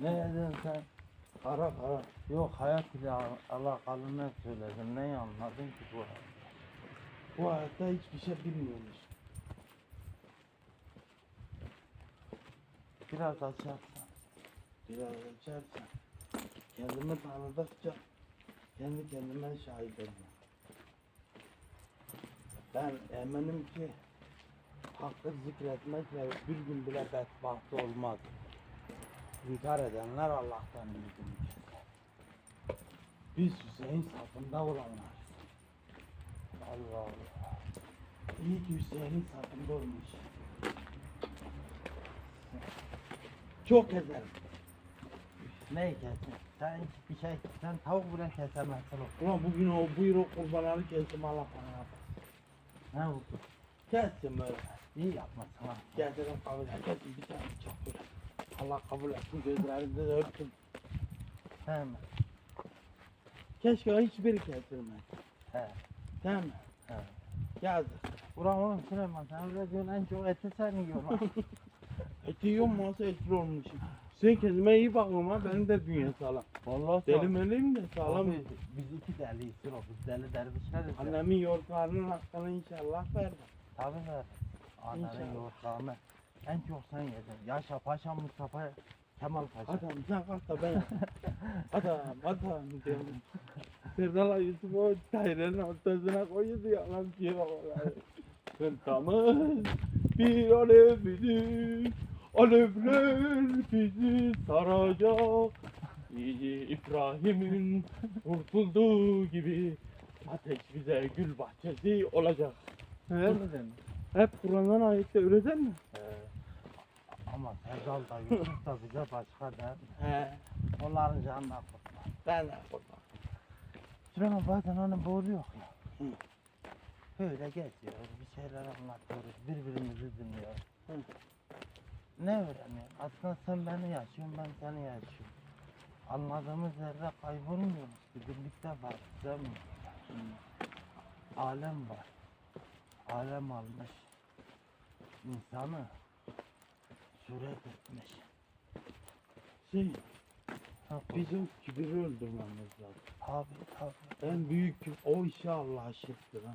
Ne dedin sen? Kara kara. Yok hayat ile al- alakalı ne söyledin? Neyi anladın ki bu? Bu hayatta hiçbir şey bilmiyormuş. Biraz açarsan. Biraz açarsan. Kendimi tanıdıkça kendi kendime şahit oldum. Ben eminim ki hakkı zikretmekle bir gün bile bedbaht olmaz. İnkar edenler Allah'tan ümidim Biz Hüseyin safında olanlar. Allah Allah. İyi ki Hüseyin'in safında olmuş. Çok ezerim. Neyi kesin? Sen bir şey, sen tavuk bile kesemezsin. Ulan bugün o buyruk kurbanları kestim Allah bana yapar. Ne oldu? Kestim böyle. İyi yapmasın ha. Geldiler kabul et. Bir tane çok böyle. Allah kabul etsin gözlerinde de öptüm. He mi? Keşke hiçbiri kesilmez. He. Değil mi? He. Yazık. Ulan oğlum Süleyman sen öyle diyorsun en çok eti sen yiyorsun. Eti yiyor mu olsa etli olmuşum. Sen kendime iyi bakma ha. Benim de dünya sağlam. Vallahi Deli meliyim de sağlam. Sağlam. Biz iki deliyiz o biz deli dervişleriz. Annemin yoğurtlarının hakkını inşallah verdi. Tabii ver. Annenin İnşallah. yoğurtlarını en çok sen yedin. Yaşa Paşa Mustafa Kemal Paşa. Adam sen kalk da ben. adam adam diyorum. Serdal Yusuf o dairenin ortasına koyuyordu ya lan diye bak. Kırtamız bir alev bizi, alevler bizi saracak. İbrahim'in kurtulduğu gibi ateş bize gül bahçesi olacak. Öyle mi? Hep Kur'an'dan ayette öyle değil mi? Ee, ama Serdal da Yusuf da bize başka der. He. Onların canına kurtma. Ben de kurban. Süleyman bazen hani boğuluyor ya. Hı. Böyle geziyoruz, bir şeyler anlatıyoruz, birbirimizi dinliyoruz. Hı. Ne öğreniyorsun? Aslında sen beni yaşıyorsun, ben seni yaşıyorum. Anladığımız yerde kaybolmuyoruz ki birlikte var, değil mi? Alem var. Alem almış. İnsanı suret etmiş. Şey, bizim kibiri öldürmemiz lazım. Tabii tabii. En büyük kibir, o işe Allah'a şirktir ha.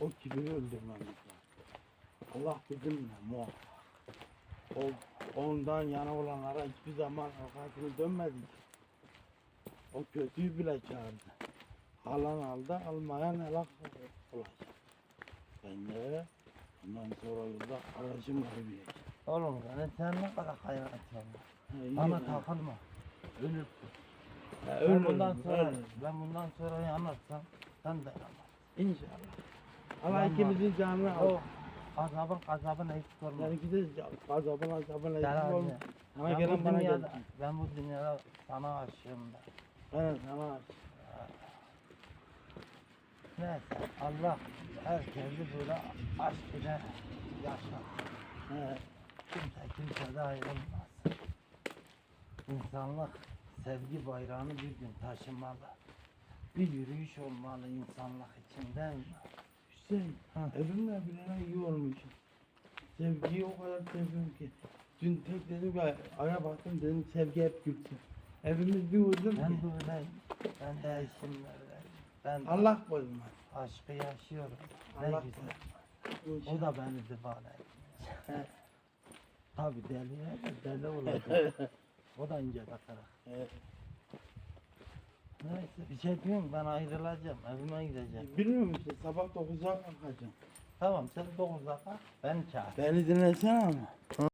O kibiri öldürmemiz lazım. Allah bizimle muhakkak. O, ondan yana olanlara hiçbir zaman arkasını dönmedik. O kötüyü bile çağırdı. Alan aldı, almayan helak olacak. Ben de ondan sonra yolda aracımla yürüyeceğim. Oğlum yani sen ne kadar hayatın Ha, iyi Bana takılma. Ha, Ben bundan sonra, ben bundan sonra yanırsam sen de yanırsın. İnşallah. Allah ikimizin canını al. Azabın gazabın eksik olmaz. Yani gideceğiz azabın Gel eksik. Sana Ben gelen bana gelsin. ben bu dünyada sana aşığım ben. Ben sana aç. Neyse Allah herkesi böyle aşk ile yaşar. He. Kimse kimsede ayrılmaz. İnsanlık sevgi bayrağını bir gün taşımalı. Bir yürüyüş olmalı insanlık için değil mi? Hüseyin, Hı. evimle bilene iyi olmuşum. Sevgiyi o kadar seviyorum ki. Dün tek dedim ki aya baktım dedim sevgi hep gülsün. Evimiz bir huzur Ben ki. böyleyim. Ben de eşimle öyleyim. Ben Allah koysun. aşkı yaşıyorum. Ne Allah güzel. O da beni divane etmiş. Tabi deliye de deli olacak. o da ince bakarak. He. Neyse bir şey diyorum ben ayrılacağım. Evime gideceğim. Bilmiyor musun sabah 9'a kalkacağım. Tamam sen 9'da kalk. Beni çağır. Beni dinlesene ama.